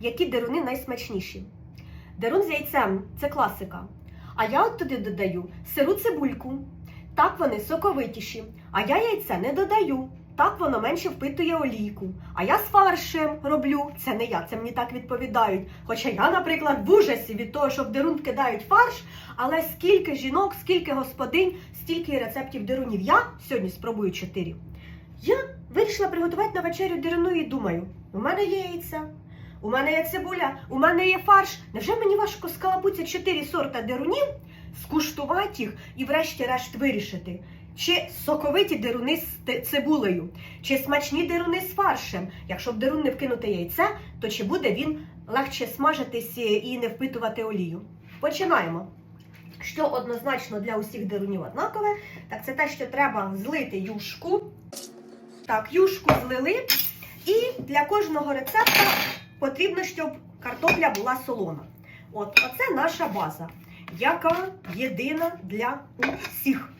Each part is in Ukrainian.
які деруни найсмачніші. Дерун з яйцем це класика. А я от туди додаю сиру цибульку. Так вони соковитіші. А я яйце не додаю. Так воно менше впитує олійку. А я з фаршем роблю. Це не я, це мені так відповідають. Хоча я, наприклад, в ужасі від того, що в дерун кидають фарш, але скільки жінок, скільки господинь, стільки рецептів дерунів. Я сьогодні спробую чотири. Я вирішила приготувати на вечерю деруну і думаю, у мене є яйця, у мене є цибуля, у мене є фарш. Невже мені важко скалабуться чотири сорта дерунів, скуштувати їх і врешті-решт вирішити? Чи соковиті деруни з цибулею, чи смачні деруни з фаршем. Якщо в дерун не вкинути яйце, то чи буде він легше смажитись і не впитувати олію? Починаємо. Що однозначно для усіх дерунів однакове, так це те, що треба злити юшку. Так, юшку злили. І для кожного рецепта потрібно, щоб картопля була солона. От, оце наша база, яка єдина для усіх.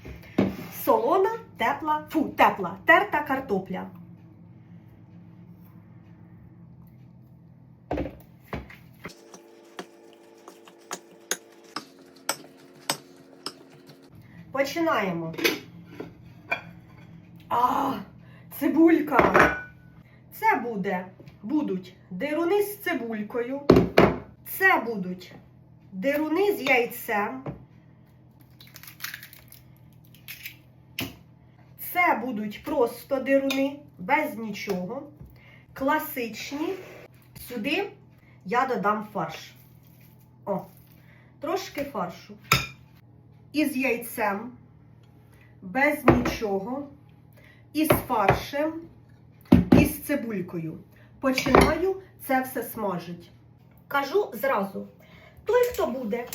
Солона, тепла, фу, тепла, терта картопля. Починаємо. А, цибулька. Це буде, будуть деруни з цибулькою. Це будуть деруни з яйцем. Це будуть просто деруни, без нічого. Класичні. Сюди я додам фарш. О, трошки фаршу. Із яйцем, без нічого, із фаршем, із цибулькою. Починаю це все смажити. Кажу зразу: той, хто буде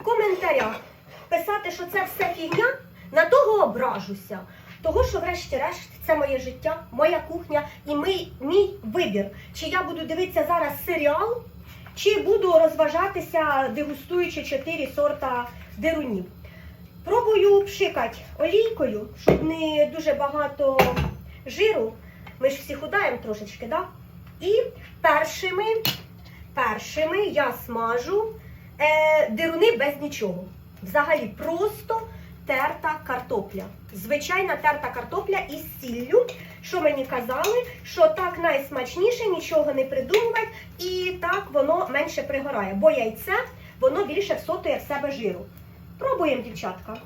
в коментарях писати, що це все фігня, на того ображуся. Того, що, врешті-решт, це моє життя, моя кухня і мій, мій вибір. Чи я буду дивитися зараз серіал, чи буду розважатися, дегустуючи чотири сорта дерунів. Пробую пшикати олійкою, щоб не дуже багато жиру. Ми ж всі худаємо трошечки, да? І першими, першими я смажу е, дируни без нічого. Взагалі просто терта картопля. Звичайна терта картопля із сіллю. Що мені казали, що так найсмачніше, нічого не придумувати, і так воно менше пригорає. Бо яйце воно більше всотує в себе жиру. Пробуємо, дівчатка.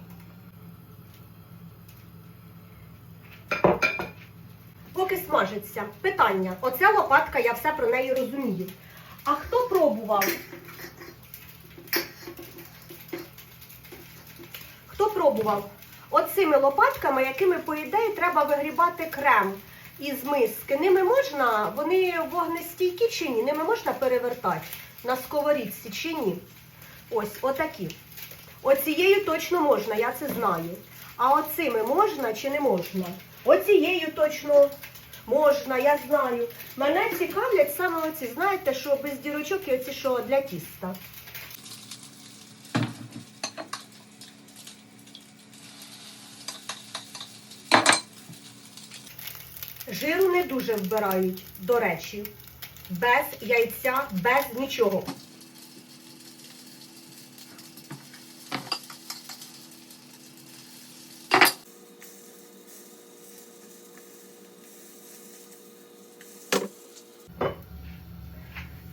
Поки смажиться. Питання. Оця лопатка, я все про неї розумію. А хто пробував? Хто пробував? Оцими лопатками, якими, по ідеї, треба вигрібати крем із миски. Ними можна, вони вогнестійкі чи ні? Ними можна перевертати на сковорідці чи ні? Ось, отакі. Оцією точно можна, я це знаю. А оцими можна чи не можна? Оцією точно можна, я знаю. Мене цікавлять саме оці, знаєте, що без дірочок і оці, що для тіста. Жиру не дуже вбирають, до речі. Без яйця, без нічого.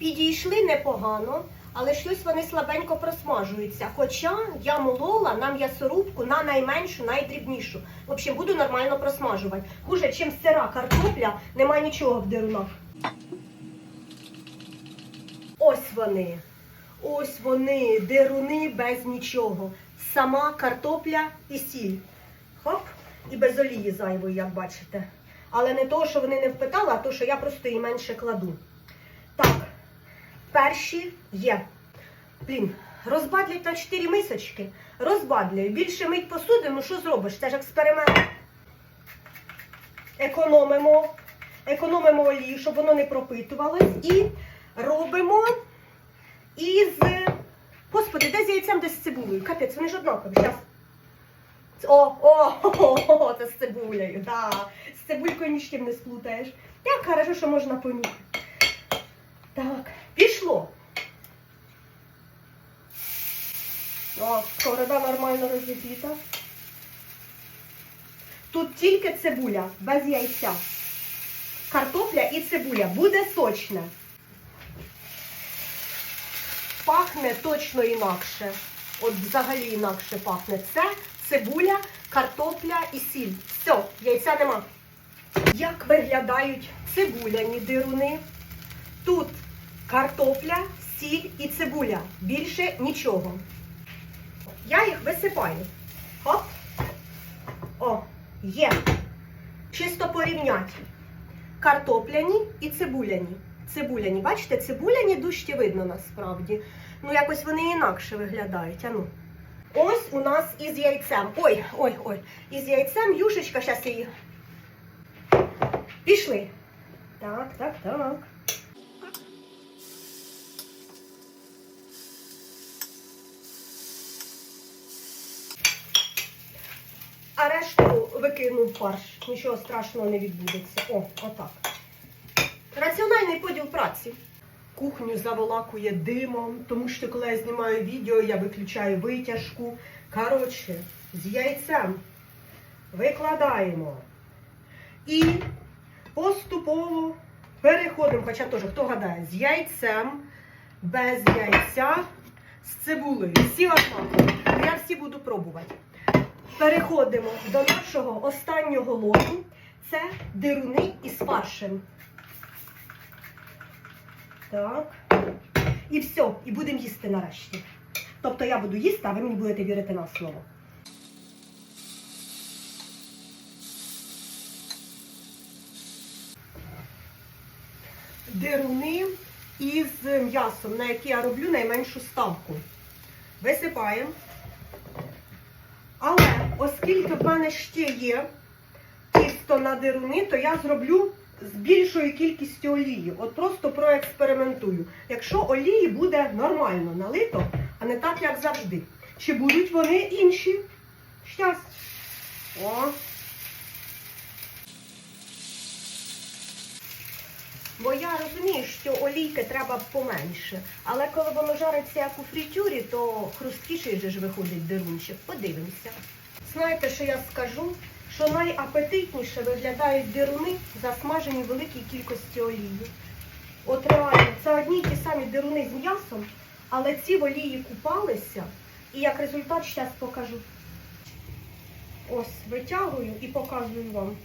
Підійшли непогано, але щось вони слабенько просмажуються. Хоча я молола на м'ясорубку на найменшу, найдрібнішу. В общем, буду нормально просмажувати. Хуже, чим сира картопля, нема нічого в дерунах. Ось вони. Ось вони, деруни без нічого. Сама картопля і сіль. Хоп, і без олії зайвої, як бачите. Але не того, що вони не впитали, а то, що я просто її менше кладу. Перші є. Блін, розбадлять на 4 мисочки. Розбадлюю. Більше мить посуди, ну що зробиш? Це ж експеримент. Економимо. Економимо олію, щоб воно не пропитувалось. І робимо із. Господи, де з яйцем, де з цибулею? Капець, вони ж однакові. Зараз. О, о, о, о, це з цибулею, да. З цибулькою ні з чим не сплутаєш. Як хорошо, що можна понюхати. Так, було. О, Сковорода нормально розігріта. Тут тільки цибуля, без яйця. Картопля і цибуля. Буде сочне. Пахне точно інакше. От взагалі інакше пахне. Це цибуля, картопля і сіль. Все, яйця нема. Як виглядають цибуляні дируни? Тут картопля, сіль і цибуля. Більше нічого. Я їх висипаю. Оп. О, є. Чисто порівняти. Картопляні і цибуляні. Цибуляні. Бачите, цибуляні дужче видно насправді. Ну, якось вони інакше виглядають. А ну. Ось у нас із яйцем. Ой, ой, ой. Із яйцем юшечка, зараз її. Пішли. Так, так, так. А решту викинув в фарш. Нічого страшного не відбудеться. О, отак. Раціональний поділ праці. Кухню заволакує димом, тому що коли я знімаю відео, я виключаю витяжку. Коротше, з яйцем викладаємо. І поступово переходимо, хоча теж, хто гадає, з яйцем, без яйця, з цибулею. Всі однакові. Я всі буду пробувати. Переходимо до нашого останнього лоту. Це дируни із фаршем. Так. І все, і будемо їсти нарешті. Тобто я буду їсти, а ви мені будете вірити на слово. Дируни із м'ясом, на які я роблю найменшу ставку. Висипаємо. Але оскільки в мене ще є тісто на дируни, то я зроблю з більшою кількістю олії. От просто проекспериментую. Якщо олії буде нормально налито, а не так, як завжди. Чи будуть вони інші? Щас. О. Бо я розумію, що олійки треба поменше. Але коли воно жариться як у фритюрі, то хрусткіший же ж виходить дирунчик. Подивимося. Знаєте, що я скажу? Що найапетитніше виглядають дируни, засмажені в великій кількості олії. От реально, це одні й ті самі дируни з м'ясом, але ці в олії купалися. І як результат зараз покажу. Ось, витягую і показую вам.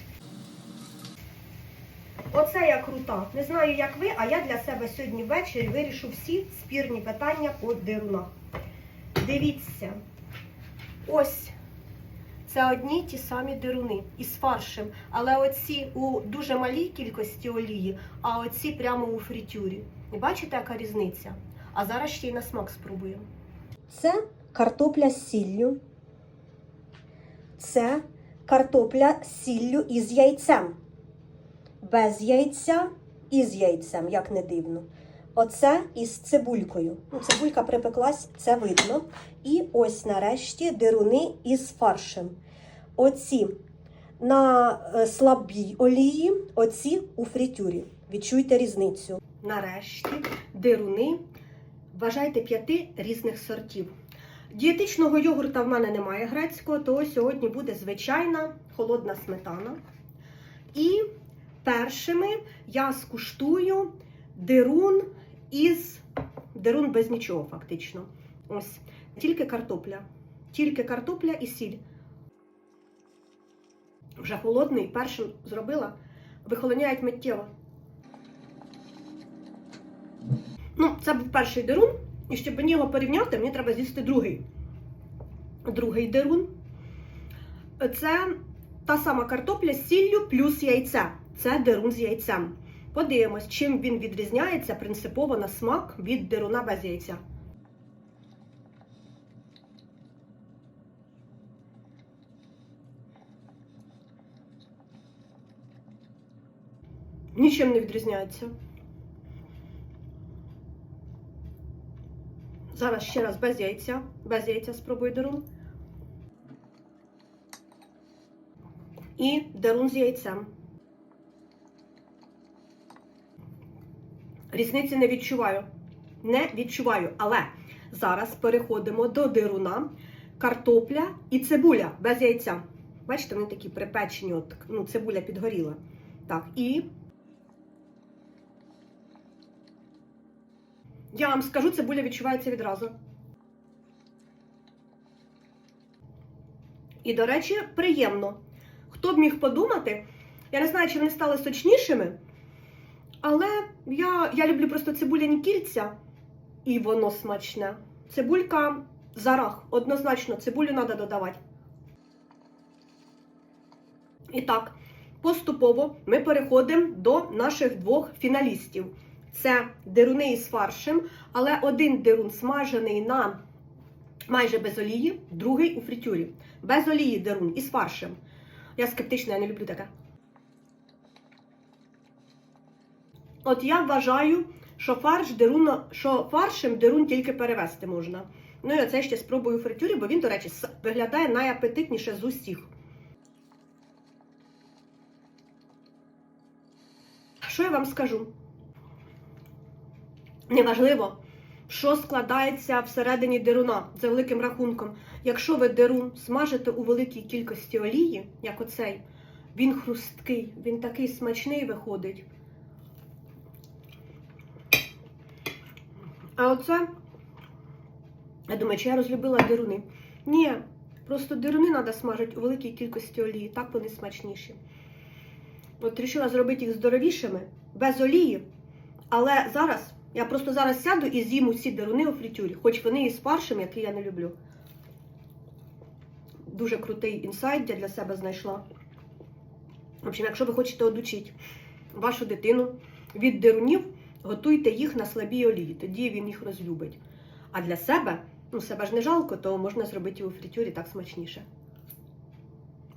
Оце я крута. Не знаю, як ви, а я для себе сьогодні ввечері вирішу всі спірні питання по дирунах. Дивіться. Ось. Це одні ті самі дируни із фаршем. Але оці у дуже малій кількості олії, а оці прямо у фритюрі. Бачите, яка різниця? А зараз ще й на смак спробуємо. Це картопля з сіллю. Це картопля з сіллю із яйцем без яйця і з яйцем, як не дивно. Оце із цибулькою. Ну, цибулька припеклась, це видно. І ось нарешті дируни із фаршем. Оці на е, слабій олії, оці у фритюрі. Відчуйте різницю. Нарешті дируни, вважайте п'яти різних сортів. Дієтичного йогурта в мене немає грецького, то сьогодні буде звичайна холодна сметана. І першими я скуштую дирун із дирун без нічого, фактично. Ось. Тільки картопля. Тільки картопля і сіль. Вже холодний, першим зробила, вихолоняють миттєво. Ну, це був перший дирун, і щоб мені його порівняти, мені треба з'їсти другий. Другий дирун. Це та сама картопля з сіллю плюс яйця. Це дирун з яйцем. Подивимось, чим він відрізняється принципово на смак від дируна без яйця. Нічим не відрізняється. Зараз ще раз без яйця. Без яйця спробую дирун. І дирун з яйцем. Різниці не відчуваю. Не відчуваю. Але Зараз переходимо до дируна, картопля і цибуля без яйця. Бачите, вони такі припечені, от, ну, цибуля підгоріла. Так, і. Я вам скажу, цибуля відчувається відразу. І, до речі, приємно. Хто б міг подумати, я не знаю, чи вони стали сочнішими, але я, я люблю просто цибуляні кільця, і воно смачне. Цибулька зарах, однозначно, цибулю треба додавати. І так, поступово ми переходимо до наших двох фіналістів. Це деруни із фаршем, але один дерун смажений на майже без олії, другий у фритюрі. Без олії дерун із фаршем. Я скептична, я не люблю таке. От я вважаю, що фарш дерун, що фаршем дерун тільки перевести можна. Ну і оце ще спробую у фритюрі, бо він, до речі, виглядає найапетитніше з усіх. Що я вам скажу? Неважливо, що складається всередині деруна за великим рахунком. Якщо ви дерун смажите у великій кількості олії, як оцей, він хрусткий, він такий смачний виходить. А оце, я думаю, чи я розлюбила деруни? Ні, просто деруни треба смажити у великій кількості олії, так вони смачніші. От вирішила зробити їх здоровішими, без олії. Але зараз, я просто зараз сяду і з'їм усі деруни у фритюрі, хоч вони і з фаршем, який я не люблю. Дуже крутий інсайт я для себе знайшла. В общем, якщо ви хочете одучити вашу дитину від дерунів, готуйте їх на слабій олії, тоді він їх розлюбить. А для себе, ну себе ж не жалко, то можна зробити у фритюрі так смачніше.